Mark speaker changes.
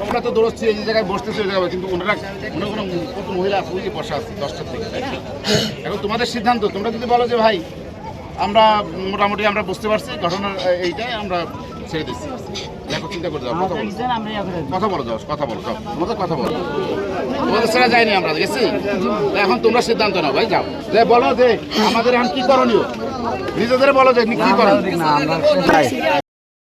Speaker 1: তোমরা তো দৌড়চ্ছি এই জায়গায় বসতেছে ওই জায়গায় কিন্তু ওনারা মনে কোনো কত মহিলা আছে ওই যে বসা আছে দশটার থেকে এখন তোমাদের সিদ্ধান্ত তোমরা যদি বলো যে ভাই আমরা মোটামুটি আমরা বুঝতে পারছি ঘটনার এইটাই আমরা ছেড়ে দিচ্ছি। দেখো, চিন্তা করে যাও কথা বলো। যাও কথা বলো যাও তোমাদের কথা বলো। তোমাদের ছাড়া যাইনি আমরা গেছি এখন তোমরা সিদ্ধান্ত নাও, ভাই, যাও। যে বলো যে, আমাদের এখন কি করণীয়? নিজেদের বলো যে কি করণীয়